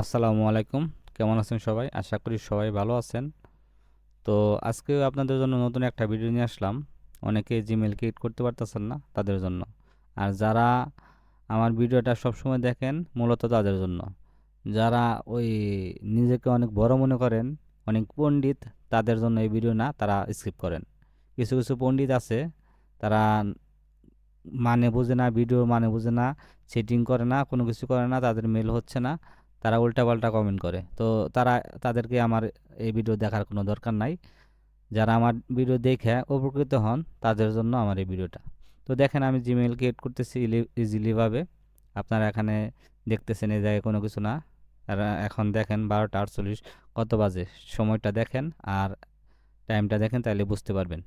আসসালামু আলাইকুম। কেমন আছেন সবাই? আশা করি সবাই ভালো আছেন। তো আজকে আপনাদের জন্য নতুন একটা ভিডিও নিয়ে আসলাম। অনেকে জিমেল ক্রিয়েট করতে পারতেছেন না তাদের জন্য। আর যারা আমার ভিডিওটা সবসময় দেখেন, মূলত তাদের জন্য। যারা ওই নিজেকে অনেক বড় মনে করেন, অনেক পণ্ডিত, তাদের জন্য এই ভিডিও না, তারা স্কিপ করেন। কিছু কিছু পণ্ডিত আছে, তারা মানে বোঝে না ভিডিও মানে বোঝে না সেটিং করে না, কোনো কিছু করে না, তাদের মেল হচ্ছে না। তারা উল্টাপাল্টা কমেন্ট করে। তো তারা, তাদেরকে আমার এই ভিডিও দেখার কোনো দরকার নাই। যারা আমার ভিডিও দেখে উপকৃত হন, তাদের জন্য আমার এই ভিডিওটা তো দেখেন আমি জিমেল ক্রিয়েট করতেছি ইজিলিভাবে আপনারা এখানে দেখতেছেন এই জায়গায় কোনো কিছু না। এখন দেখেন বারোটা আটচল্লিশ, কত বাজে? সময়টা দেখেন আর টাইমটা দেখেন, তাহলে বুঝতে পারবেন।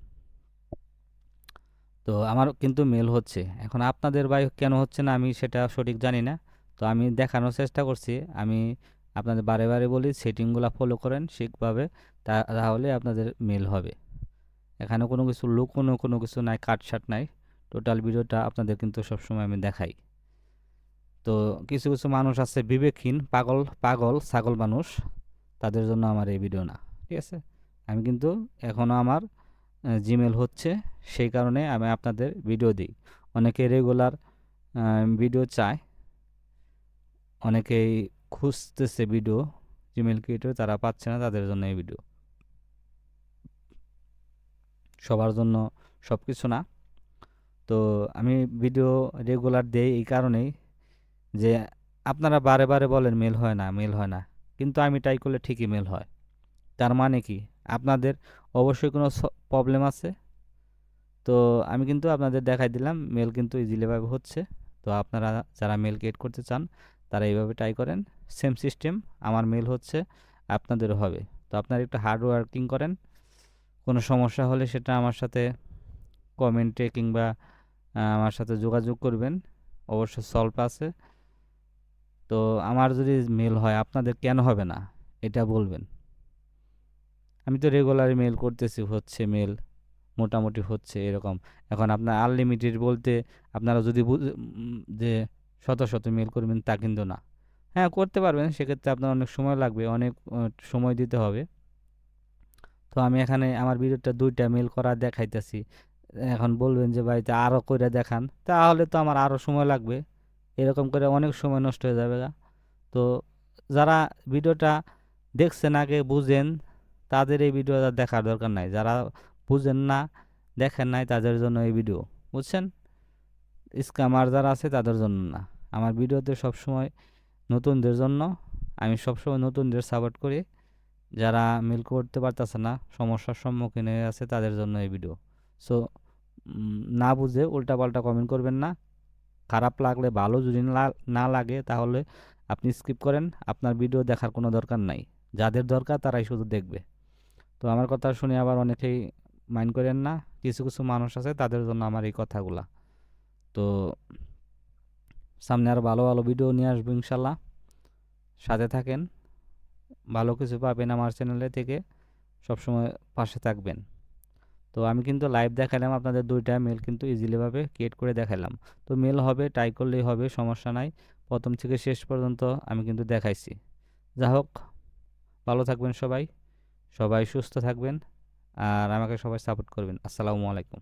তো আমার কিন্তু মেল হচ্ছে। এখন আপনাদের বাই কেন হচ্ছে না আমি সেটা সঠিক জানি না। তো আমি দেখানোর চেষ্টা করছি। আমি আপনাদের বারে বারে বলি, সেটিংগুলো ফলো করেন ঠিকভাবে তাহলে আপনাদের মেল হবে। এখানে কোনো কিছু লুকোনো কোনো কিছু নাই কাটসাট নাই। টোটাল ভিডিওটা আপনাদের কিন্তু সবসময় আমি দেখাই। তো কিছু কিছু মানুষ আছে বিবেকহীন, পাগল পাগল, ছাগল মানুষ। তাদের জন্য আমার এই ভিডিও না, ঠিক আছে? আমি কিন্তু এখনও আমার জিমেল হচ্ছে, সেই কারণে আমি আপনাদের ভিডিও দিই। অনেকে রেগুলার ভিডিও চায় অনেকেই খুঁজতেছে ভিডিও জিমেল ক্রিয়েটর তারা পাচ্ছে না তাদের জন্য এই ভিডিও। সবার জন্য সব কিছু না। তো আমি ভিডিও রেগুলার দেই এই কারণেই যে আপনারা বারে বারে বলেন মেল হয় না, মেল হয় না। কিন্তু আমি ট্রাই করলে ঠিকই মেল হয়। তার মানে কি? আপনাদের অবশ্যই কোনো প্রবলেম আছে। তো আমি কিন্তু আপনাদের দেখাই দিলাম, মেল কিন্তু ইজিলিভাবে হচ্ছে। তো আপনারা যারা মেল ক্রিয়েট করতে চান তারা এইভাবে ট্রাই করেন। সেম সিস্টেম আমার মেল হচ্ছে, আপনাদেরও হবে। তো আপনারা একটু হার্ড ওয়ার্কিং করেন। কোনো সমস্যা হলে সেটা আমার সাথে কমেন্টে কিংবা আমার সাথে যোগাযোগ করবেন। অবশ্য সলভ আছে। তো আমার যদি মেল হয়, আপনাদের কেন হবে না? এটা বলবেন। আমি তো রেগুলার মেল করতেছি, হচ্ছে মেল মোটামুটি হচ্ছে এরকম। এখন আপনার আনলিমিটেড বলতে, আপনারা যদি যে শত শত মেল করবেন, তা কিন্তু না। হ্যাঁ করতে পারবেন, সেক্ষেত্রে আপনার অনেক সময় লাগবে, অনেক সময় দিতে হবে। তো আমি এখানে আমার ভিডিওটা দুইটা মেল করা দেখাইতেছি। এখন বলবেন যে, ভাই আরও করে দেখান। তাহলে তো আমার আরও সময় লাগবে। এরকম করে অনেক সময় নষ্ট হয়ে যাবে তো যারা ভিডিওটা দেখছেন আগে বুঝেন, তাদের এই ভিডিওটা দেখার দরকার নাই। যারা বুঝেন না, দেখেন নাই, তাদের জন্য এই ভিডিও। বুঝছেন? স্ক্যামার যারা আছে, তাদের জন্য না। আমার ভিডিওতে সবসময় নতুনদের জন্য আমি সবসময় নতুনদের সাপোর্ট করি। যারা মিল করতে পারতেছে না, সমস্যার সম্মুখীন হয়ে আছে তাদের জন্য এই ভিডিও সো না বুঝে উল্টাপাল্টা কমেন্ট করবেন না। খারাপ লাগলে ভালো যদি না লাগে তাহলে আপনি স্কিপ করেন। আপনার ভিডিও দেখার কোনো দরকার নাই। যাদের দরকার তারাই শুধু দেখবে। তো আমার কথা শুনে আবার অনেকেই মাইন্ড করেন না। কিছু কিছু মানুষ আছে তাদের জন্য আমার এই কথাগুলা। তো সামনে আর ভালো ভালো ভিডিও নিয়ে আসব ইনশাল্লাহ। সাথে থাকেন, ভালো কিছু পাবেন আমার চ্যানেলে থেকে, সবসময় পাশে থাকবেন। তো আমি কিন্তু লাইভ দেখালাম আপনাদের দুইটা মেল কিন্তু ইজিলিভাবে ক্রিয়েট করে দেখালাম। তো মেল হবে ট্রাই করলেই হবে, সমস্যা নাই। প্রথম থেকে শেষ পর্যন্ত আমি কিন্তু দেখাইছি। যা হোক, ভালো থাকবেন সবাই সবাই সুস্থ থাকবেন, আর আমাকে সবাই সাপোর্ট করবেন। আসসালামু আলাইকুম।